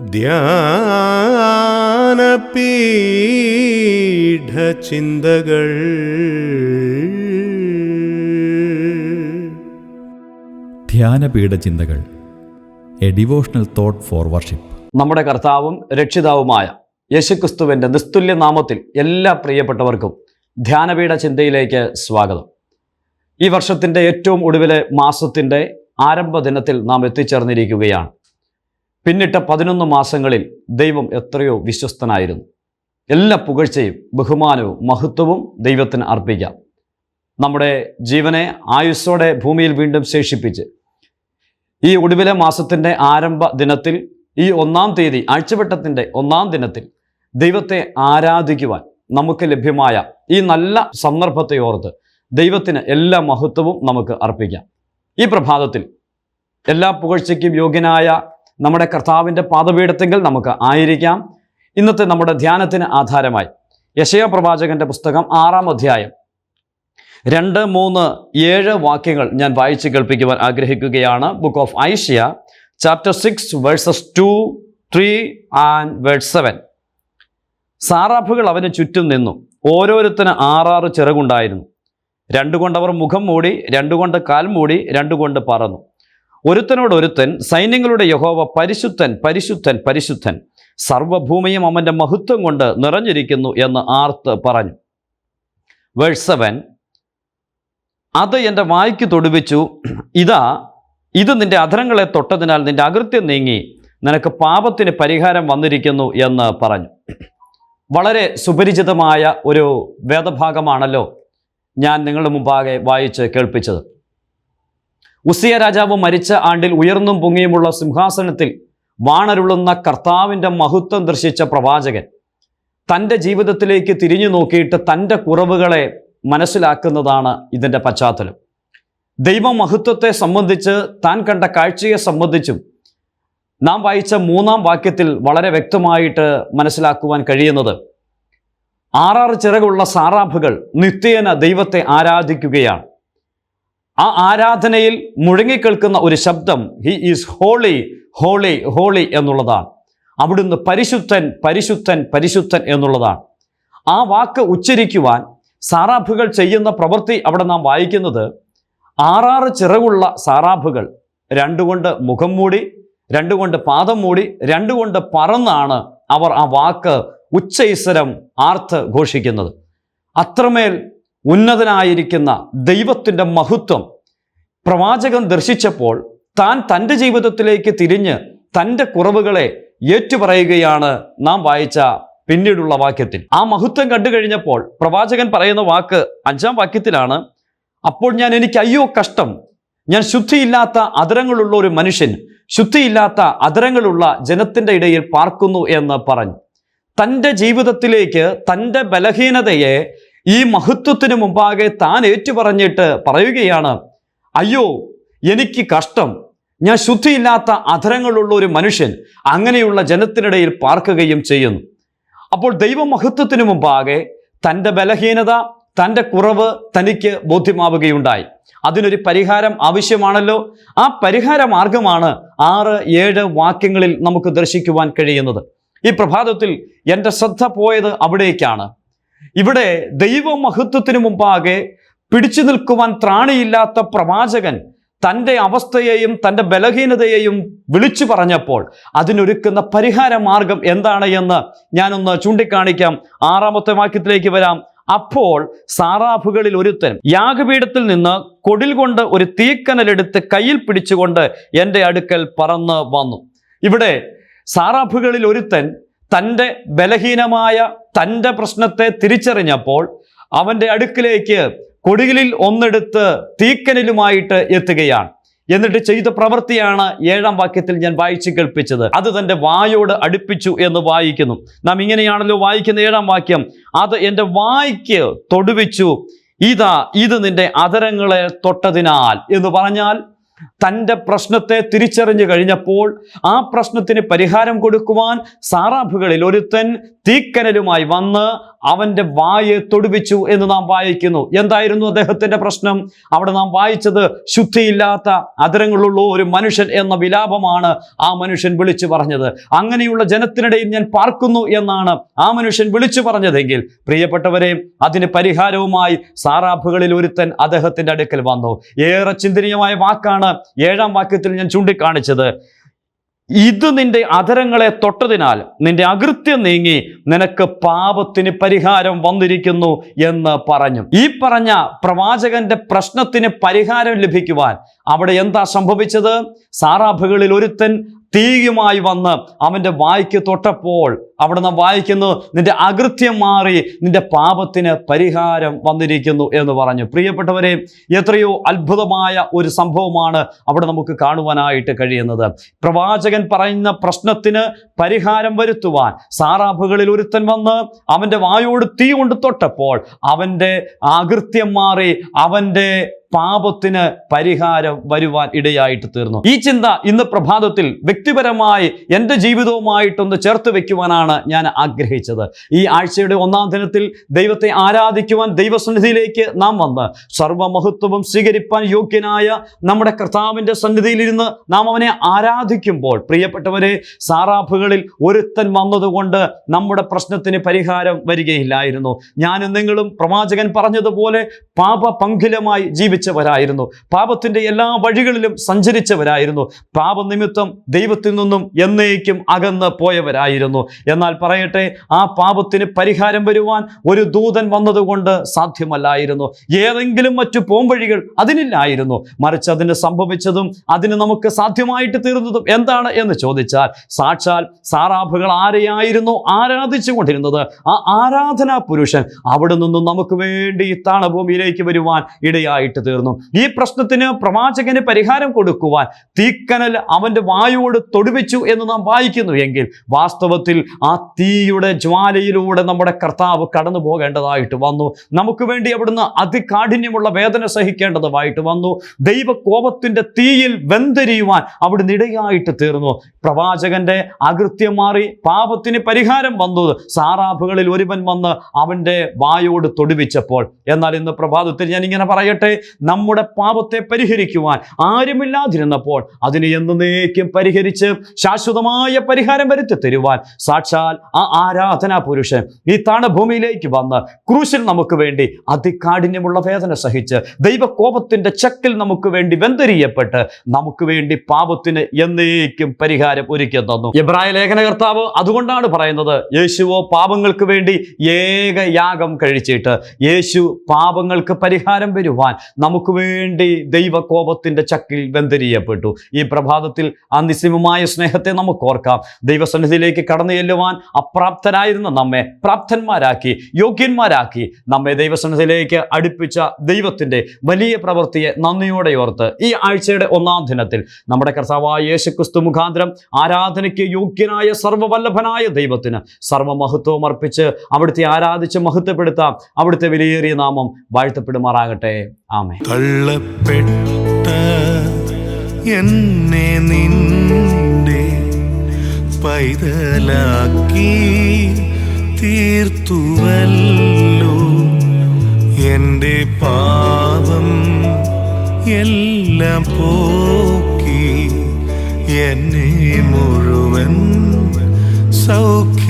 ധ്യാനപീഠചിന്തകൾ. ധ്യാനപീഠ ചിന്തകൾ a devotional thought for worship. നമ്മുടെ കർത്താവും രക്ഷിതാവുമായ യേശുക്രിസ്തുവിന്റെ നിസ്തുല്യ നാമത്തിൽ എല്ലാ പ്രിയപ്പെട്ടവർക്കും ധ്യാനപീഠ ചിന്തയിലേക്ക് സ്വാഗതം. ഈ വർഷത്തിന്റെ ഏറ്റവും ഒടുവിലെ മാസത്തിന്റെ ആരംഭ ദിനത്തിൽ നാം എത്തിച്ചേർന്നിരിക്കുകയാണ്. പിന്നിട്ട പതിനൊന്ന് മാസങ്ങളിൽ ദൈവം എത്രയോ വിശ്വസ്തനായിരുന്നു. എല്ലാ പുകഴ്ചയും ബഹുമാനവും മഹത്വവും ദൈവത്തിന് അർപ്പിക്കാം. നമ്മുടെ ജീവനെ ആയുസ്സോടെ ഭൂമിയിൽ വീണ്ടും ശേഷിപ്പിച്ച് ഈ ഒടുവിലെ മാസത്തിന്റെ ആരംഭ ദിനത്തിൽ ഈ ഒന്നാം തീയതി ആഴ്ചവട്ടത്തിന്റെ ഒന്നാം ദിനത്തിൽ ദൈവത്തെ ആരാധിക്കുവാൻ നമുക്ക് ലഭ്യമായ ഈ നല്ല സന്ദർഭത്തെ ഓർത്ത് ദൈവത്തിന് എല്ലാ മഹത്വവും നമുക്ക് അർപ്പിക്കാം. ഈ പ്രഭാതത്തിൽ എല്ലാ പുകഴ്ചയ്ക്കും യോഗ്യനായ നമ്മുടെ കർത്താവിന്റെ പാദപീഠത്തെങ്കിൽ നമുക്ക് ആയിരിക്കാം. ഇന്നത്തെ നമ്മുടെ ധ്യാനത്തിന് ആധാരമായി യശയ പ്രവാചകന്റെ പുസ്തകം ആറാം അധ്യായം രണ്ട് മൂന്ന് ഏഴ് വാക്യങ്ങൾ ഞാൻ വായിച്ച് കേൾപ്പിക്കുവാൻ ആഗ്രഹിക്കുകയാണ്. Book of Isaiah chapter six verses two three and verse seven സാറാഫുകൾ അവന് ചുറ്റും നിന്നു. ഓരോരുത്തന് ആറാറ് ചിറകുണ്ടായിരുന്നു. രണ്ടുകൊണ്ട് അവർ മുഖം മൂടി രണ്ടുകൊണ്ട് കാൽ മൂടി രണ്ടുകൊണ്ട് പറന്നു. ഒരുത്തനോട് ഒരുത്തൻ സൈന്യങ്ങളുടെ യഹോവ പരിശുദ്ധൻ പരിശുദ്ധൻ പരിശുദ്ധൻ. സർവഭൂമിയും അവന്റെ മഹത്വം കൊണ്ട് നിറഞ്ഞിരിക്കുന്നു എന്ന് ആർത്ത് പറഞ്ഞു. വേഴ്സ് സെവൻ അത് എന്റെ വായിക്ക് തൊടുവിച്ചു. ഇതാ ഇത് നിന്റെ അധരങ്ങളെ തൊട്ടതിനാൽ നിന്റെ അകൃത്യം നീങ്ങി. നിനക്ക് പാപത്തിന് പരിഹാരം വന്നിരിക്കുന്നു എന്ന് പറഞ്ഞു. വളരെ സുപരിചിതമായ ഒരു വേദഭാഗമാണല്ലോ ഞാൻ നിങ്ങളുടെ മുമ്പാകെ വായിച്ച് കേൾപ്പിച്ചത്. ഉസിയ രാജാവ് മരിച്ച ആണ്ടിൽ ഉയർന്നും പൊങ്ങിയുമുള്ള സിംഹാസനത്തിൽ വാണരുളുന്ന കർത്താവിന്റെ മഹത്വം ദർശിച്ച പ്രവാചകൻ. തന്റെ ജീവിതത്തിലേക്ക് തിരിഞ്ഞു നോക്കിയിട്ട് തന്റെ കുറവുകളെ മനസ്സിലാക്കുന്നതാണ് ഇതിന്റെ പശ്ചാത്തലം. ദൈവമഹത്വത്തെ സംബന്ധിച്ച് താൻ കണ്ട കാഴ്ചയെ സംബന്ധിച്ചും നാം വായിച്ച മൂന്നാം വാക്യത്തിൽ വളരെ വ്യക്തമായിട്ട് മനസ്സിലാക്കുവാൻ കഴിയുന്നത് ആറാറ് ചിറകുള്ള സാറാഭുകൾ നിത്യേന ദൈവത്തെ ആരാധിക്കുകയാണ്. ആ ആരാധനയിൽ മുഴങ്ങിക്കേൾക്കുന്ന ഒരു ശബ്ദം he is holy holy holy എന്നുള്ളതാണ്. അവിടുന്ന് പരിശുദ്ധൻ പരിശുദ്ധൻ പരിശുദ്ധൻ എന്നുള്ളതാണ്. ആ വാക്ക് ഉച്ചരിക്കുവാൻ സാറാഫുകൾ ചെയ്യുന്ന പ്രവൃത്തി അവിടെ നാം വായിക്കുന്നത് ആറാറ് ചിറകുള്ള സാറാഫുകൾ രണ്ടുകൊണ്ട് മുഖം മൂടി രണ്ടുകൊണ്ട് പാദം മൂടി രണ്ടുകൊണ്ട് പറന്നാണ് അവർ ആ വാക്ക് ഉച്ചൈസ്വരം ആർത്ത് ഘോഷിക്കുന്നത്. അത്രമേൽ ഉന്നതനായിരിക്കുന്ന ദൈവത്തിന്റെ മഹത്വം പ്രവാചകൻ ദർശിച്ചപ്പോൾ താൻ തന്റെ ജീവിതത്തിലേക്ക് തിരിഞ്ഞ് തന്റെ കുറവുകളെ ഏറ്റുപറയുകയാണ് നാം വായിച്ച പിന്നീടുള്ള വാക്യത്തിൽ. ആ മഹത്വം കണ്ടു കഴിഞ്ഞപ്പോൾ പ്രവാചകൻ പറയുന്ന വാക്ക് അഞ്ചാം വാക്യത്തിലാണ് അപ്പോൾ ഞാൻ എനിക്ക് അയ്യോ കഷ്ടം. ഞാൻ ശുദ്ധിയില്ലാത്ത അതരങ്ങളുള്ള ഒരു മനുഷ്യൻ ശുദ്ധിയില്ലാത്ത അതരങ്ങളുള്ള ജനത്തിന്റെ ഇടയിൽ പാർക്കുന്നു എന്ന് പറഞ്ഞു. തന്റെ ജീവിതത്തിലേക്ക് തന്റെ ബലഹീനതയെ ഈ മഹത്വത്തിന് മുമ്പാകെ താൻ ഏറ്റുപറഞ്ഞിട്ട് പറയുകയാണ് അയ്യോ എനിക്ക് കഷ്ടം. ഞാൻ ശുദ്ധിയില്ലാത്ത അധരങ്ങളുള്ള ഒരു മനുഷ്യൻ അങ്ങനെയുള്ള ജനത്തിനിടയിൽ പാർക്കുകയും ചെയ്യുന്നു. അപ്പോൾ ദൈവമഹത്വത്തിന് മുമ്പാകെ തന്റെ ബലഹീനത തന്റെ കുറവ് തനിക്ക് ബോധ്യമാവുകയുണ്ടായി. അതിനൊരു പരിഹാരം ആവശ്യമാണല്ലോ. ആ പരിഹാര മാർഗമാണ് ആറ് ഏഴ് വാക്യങ്ങളിൽ നമുക്ക് ദർശിക്കുവാൻ കഴിയുന്നത്. ഈ പ്രഭാതത്തിൽ എന്റെ ശ്രദ്ധ പോയത് അവിടേക്കാണ്. ഇവിടെ ദൈവമഹത്വത്തിനു മുമ്പാകെ പിടിച്ചു നിൽക്കുവാൻ ത്രാണിയില്ലാത്ത പ്രവാചകൻ തന്റെ അവസ്ഥയെയും തന്റെ ബലഹീനതയെയും വിളിച്ചു പറഞ്ഞപ്പോൾ അതിനൊരുക്കുന്ന പരിഹാര മാർഗം എന്താണ് എന്ന് ഞാനൊന്ന് ചൂണ്ടിക്കാണിക്കാം. ആറാമത്തെ വാക്യത്തിലേക്ക് വരാം. അപ്പോൾ സാറാഫുകളിൽ ഒരുത്തൻ യാഗപീഠത്തിൽ നിന്ന് കൊടിൽ കൊണ്ട് ഒരു തീക്കനലെടുത്ത് കയ്യിൽ പിടിച്ചുകൊണ്ട് എന്റെ അടുക്കൽ പറന്ന് വന്നു. ഇവിടെ സാറാഫുകളിൽ ഒരുത്തൻ തന്റെ ബലഹീനമായ തന്റെ പ്രശ്നത്തെ തിരിച്ചറിഞ്ഞപ്പോൾ അവന്റെ അടുക്കിലേക്ക് കൊടികളിൽ ഒന്നെടുത്ത് തീക്കനിലുമായിട്ട് എത്തുകയാണ്. എന്നിട്ട് ചെയ്ത പ്രവൃത്തിയാണ് ഏഴാം വാക്യത്തിൽ ഞാൻ വായിച്ചു കേൾപ്പിച്ചത്. അത് തന്റെ വായോട് അടുപ്പിച്ചു എന്ന് വായിക്കുന്നു. നാം ഇങ്ങനെയാണല്ലോ വായിക്കുന്ന ഏഴാം വാക്യം. അത് എന്റെ വായ്ക്ക് തൊടുവിച്ചു. ഇതാ ഇത് നിന്റെ അതരങ്ങളെ തൊട്ടതിനാൽ എന്ന് പറഞ്ഞാൽ തന്റെ പ്രശ്നത്തെ തിരിച്ചറിഞ്ഞു കഴിഞ്ഞപ്പോൾ ആ പ്രശ്നത്തിന് പരിഹാരം കൊടുക്കുവാൻ സാറാഫുകളിൽ ഒരുത്തൻ തീക്കനലുമായി വന്ന് അവന്റെ വായെ തൊടുവിച്ചു എന്ന് നാം വായിക്കുന്നു. എന്തായിരുന്നു അദ്ദേഹത്തിന്റെ പ്രശ്നം? അവിടെ നാം വായിച്ചത് ശുദ്ധിയില്ലാത്ത അതരങ്ങളുള്ള ഒരു മനുഷ്യൻ എന്ന വിലാപമാണ് ആ മനുഷ്യൻ വിളിച്ചു പറഞ്ഞത്. അങ്ങനെയുള്ള ജനത്തിനിടയിൽ ഞാൻ പാർക്കുന്നു എന്നാണ് ആ മനുഷ്യൻ വിളിച്ചു പറഞ്ഞതെങ്കിൽ പ്രിയപ്പെട്ടവരെ അതിന് പരിഹാരവുമായി സാറാഫുകളിൽ ഒരുത്തൻ അദ്ദേഹത്തിന്റെ അടുക്കൽ വന്നു. ഏറെ ചിന്തനീയമായ വാക്കാണ് ഏഴാം വാക്യത്തിൽ ഞാൻ ചൂണ്ടിക്കാണിച്ചത്. ഇത് നിന്റെ അധരങ്ങളെ തൊട്ടതിനാൽ നിന്റെ അകൃത്യം നീങ്ങി നിനക്ക് പാപത്തിന് പരിഹാരം വന്നിരിക്കുന്നു എന്ന് പറഞ്ഞു. ഈ പറഞ്ഞ പ്രവാചകന്റെ പ്രശ്നത്തിന് പരിഹാരം ലഭിക്കുവാൻ അവിടെ എന്താ സംഭവിച്ചത്? സാറാഭുകളിൽ ഒരുത്തൻ തീയുമായി വന്ന് അവന്റെ വായിക്ക് തൊട്ടപ്പോൾ അവിടുന്ന് വായിക്കുന്നു നിന്റെ അകൃത്യം മാറി നിന്റെ പാപത്തിന് പരിഹാരം വന്നിരിക്കുന്നു എന്ന് പറഞ്ഞു. പ്രിയപ്പെട്ടവരെ എത്രയോ അത്ഭുതമായ ഒരു സംഭവമാണ് അവിടെ നമുക്ക് കാണുവാനായിട്ട് കഴിയുന്നത്. പ്രവാചകൻ പറയുന്ന പ്രശ്നത്തിന് പരിഹാരം വരുത്തുവാൻ സാറാഭുകളിൽ ഒരുത്തൻ വന്ന് അവന്റെ വായോട് തീ കൊണ്ട് തൊട്ടപ്പോൾ അവന്റെ അകൃത്യം മാറി അവന്റെ പാപത്തിന് പരിഹാരം വരുവാൻ ഇടയായിട്ട് തീർന്നു. ഈ ചിന്ത ഇന്ന് പ്രഭാതത്തിൽ വ്യക്തിപരമായി എന്റെ ജീവിതവുമായിട്ടൊന്ന് ചേർത്ത് വെക്കുവാനാണ് ഞാൻ ആഗ്രഹിച്ചത്. ഈ ആഴ്ചയുടെ ഒന്നാം ദിനത്തിൽ ദൈവത്തെ ആരാധിക്കുവാൻ ദൈവസന്നിധിയിലേക്ക് നാം വന്ന് സർവമഹത്വവും സ്വീകരിപ്പാൻ യോഗ്യനായ നമ്മുടെ കർത്താവിന്റെ സന്നിധിയിലിരുന്ന് നാം അവനെ ആരാധിക്കുമ്പോൾ പ്രിയപ്പെട്ടവരെ സാറാഫുകളിൽ ഒരുത്തൻ വന്നതുകൊണ്ട് നമ്മുടെ പ്രശ്നത്തിന് പരിഹാരം വരികയില്ലായിരുന്നു. ഞാനും നിങ്ങളും പ്രവാചകൻ പറഞ്ഞതുപോലെ പാപ പാപപങ്കിലമായി ജീവിച്ചവരായിരുന്നു. പാപത്തിന്റെ എല്ലാ വഴികളിലും സഞ്ചരിച്ചവരായിരുന്നു. പാപനിമിത്തം ദൈവത്തിൽ നിന്നും എന്നേക്കും അകന്ന് പോയവരായിരുന്നു. എന്നാൽ പറയട്ടെ ആ പാപത്തിന് പരിഹാരം വരുവാൻ ഒരു ദൂതൻ വന്നതുകൊണ്ട് സാധ്യമല്ലായിരുന്നു. ഏതെങ്കിലും മറ്റു പോംവഴികൾ അതിനില്ലായിരുന്നു. മറിച്ച് അതിന് സംഭവിച്ചതും അതിന് നമുക്ക് സാധ്യമായിട്ട് തീർന്നതും എന്താണ് എന്ന് ചോദിച്ചാൽ സാക്ഷാൽ സാറാഭുകൾ ആരെയായിരുന്നു ആരാധിച്ചു കൊണ്ടിരുന്നത് ആ ആരാധനാ പുരുഷൻ അവിടെ നിന്നും നമുക്ക് വേണ്ടി ഈ താണഭൂമിയിലേക്ക് വരുവാൻ ഇടയായിട്ട് തീർന്നു. ഈ പ്രശ്നത്തിന് പ്രവാചകന് പരിഹാരം കൊടുക്കുവാൻ തീക്കനൽ അവന്റെ വായുവോട് തൊടുവിച്ചു എന്ന് നാം വായിക്കുന്നു. എങ്കിൽ വാസ്തവത്തിൽ ആ തീയുടെ ജ്വാലയിലൂടെ നമ്മുടെ കർത്താവ് കടന്നു പോകേണ്ടതായിട്ട് വന്നു. നമുക്ക് വേണ്ടി അവിടുന്ന് അതികാഠിന്യമുള്ള വേദന സഹിക്കേണ്ടതുമായിട്ട് വന്നു. ദൈവകോപത്തിന്റെ തീയിൽ വെന്തരിയുവാൻ അവിടുന്ന് ഇടയായിട്ട് തീർന്നു. പ്രവാചകന്റെ അകൃത്യം മാറി പാപത്തിന് പരിഹാരം വന്നു. സാറാഫുകളിൽ ഒരുവൻ വന്ന് അവന്റെ വായോട് തൊടുവിച്ചപ്പോൾ. എന്നാൽ ഇന്ന് പ്രഭാതത്തിൽ ഞാൻ ഇങ്ങനെ പറയട്ടെ നമ്മുടെ പാപത്തെ പരിഹരിക്കുവാൻ ആരുമില്ലാതിരുന്നപ്പോൾ അതിനെ എന്നേക്കും പരിഹരിച്ച് ശാശ്വതമായ പരിഹാരം വരുത്തി തരുവാൻ. സാക്ഷാൽ ആ ആരാധനാ പുരുഷൻ ഈ താണഭൂമിയിലേക്ക് വന്ന് ക്രൂശിൽ നമുക്ക് വേണ്ടി അതികാഠിന്യമുള്ള വേദന സഹിച്ച് ദൈവകോപത്തിന്റെ ചക്കിൽ നമുക്ക് വേണ്ടി വെന്തരിയപ്പെട്ട് നമുക്ക് വേണ്ടി പാപത്തിന് എന്നേക്കും പരിഹാരം ഒരുക്കി തന്നു. എബ്രായ ലേഖനകർത്താവ് അതുകൊണ്ടാണ് പറയുന്നത് യേശുവോ പാപങ്ങൾക്ക് വേണ്ടി ഏക യാഗം കഴിച്ചിട്ട് യേശു പാപങ്ങൾക്ക് പരിഹാരം വരുവാൻ നമുക്ക് വേണ്ടി ദൈവകോപത്തിന്റെ ചക്കിൽ വെന്തരിയപ്പെട്ടു ഈ പ്രഭാതത്തിൽ ആ നിസ്സിമമായ സ്നേഹത്തെ നമുക്ക് ഓർക്കാം. ദൈവസന്നിധിയിലേക്ക് കടന്നു ചെല്ലുവാൻ അപ്രാപ്തരായിരുന്ന നമ്മെ പ്രാപ്തന്മാരാക്കി യോഗ്യന്മാരാക്കി നമ്മെ ദൈവസന്നിധിയിലേക്ക് അടുപ്പിച്ച ദൈവത്തിന്റെ വലിയ പ്രവൃത്തിയെ നന്ദിയോടെ ഓർത്ത് ഈ ആഴ്ചയുടെ ഒന്നാം ദിനത്തിൽ നമ്മുടെ കർത്താവായ യേശുക്രിസ്തു മുഖാന്തരം ആരാധനയ്ക്ക് യോഗ്യനായ സർവവല്ലഭനായ ദൈവത്തിന് സർവമഹത്വം അർപ്പിച്ച് അവിടുത്തെ ആരാധിച്ച് മഹത്വപ്പെടുത്താം. അവിടുത്തെ വിലയേറിയ നാമം വാഴ്ത്തപ്പെടുമാറാകട്ടെ. ആമേ തള്ളപ്പെട്ട എന്നെ നിന്റെ പൈതലാക്കി തീർത്തുവല്ലോ. എന്റെ പാപം എല്ലാം പോക്കി എന്നെ മുഴുവൻ സൗഖ്യമാക്കി.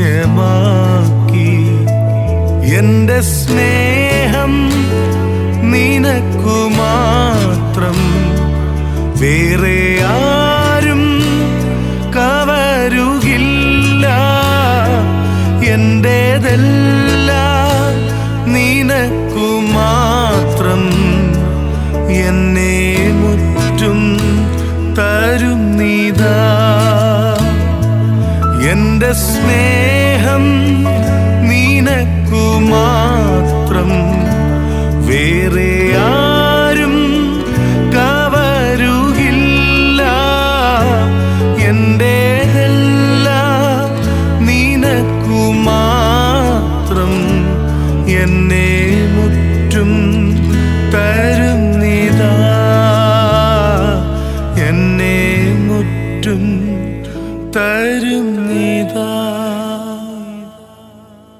എന്റെ സ്നേഹം നിനക്കു മാത്രം വേറെ ആരും കവരുകില്ല. എന്റെതല്ല നിനക്കു മാത്രം എന്നെ മുറ്റും തരും നീതാ. എന്റെ സ്നേഹം